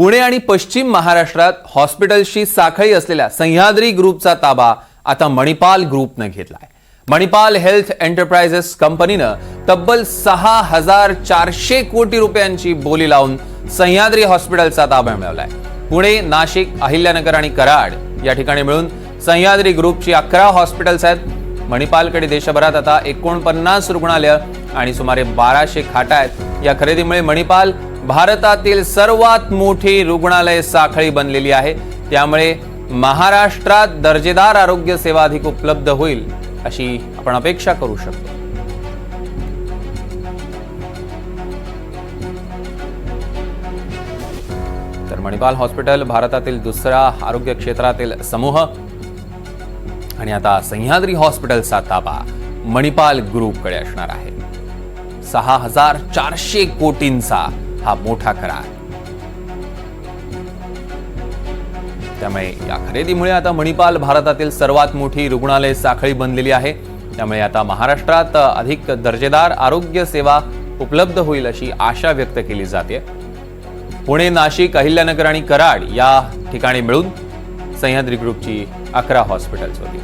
पुणे आणि पश्चिम महाराष्ट्रात हॉस्पिटल्सची साखळी असलेल्या सह्याद्री ग्रुपचा ताबा आता मणिपाल ग्रुपनं घेतलाय. मणिपाल हेल्थ एंटरप्राइजेस कंपनीनं तब्बल सहा हजार चारशे कोटी रुपयांची बोली लावून सह्याद्री हॉस्पिटलचा ताबा मिळवलाय. पुणे नाशिक अहिल्यानगर आणि कराड या ठिकाणी मिळून सह्याद्री ग्रुपची अकरा हॉस्पिटल्स आहेत. मणिपालकडे देशभरात आता एकोणपन्नास रुग्णालय आणि सुमारे बाराशे खाटा आहेत. या खरेदीमुळे मणिपाल भारतातील सर्वात मोठी रुग्णालय साखळी बनलेली आहे. त्यामुळे महाराष्ट्रात दर्जेदार आरोग्य सेवा अधिक उपलब्ध होईल अशी आपण अपेक्षा करू शकतो. तर मणिपाल हॉस्पिटल भारतातील दुसरा आरोग्य क्षेत्रातील समूह आणि आता सह्याद्री हॉस्पिटलचा ताबा मणिपाल ग्रुपकडे असणार आहे. सहा हजार चारशे कोटींचा हा मोठा करार. त्यामुळे या खरेदीमुळे आता मणिपाल भारतातील सर्वात मोठी रुग्णालय साखळी बनलेली आहे. त्यामुळे आता महाराष्ट्रात अधिक दर्जेदार आरोग्य सेवा उपलब्ध होईल अशी आशा व्यक्त केली जाते. पुणे नाशिक अहिल्यानगर आणि कराड या ठिकाणी मिळून सह्याद्री ग्रुपची अकरा हॉस्पिटल्स होती.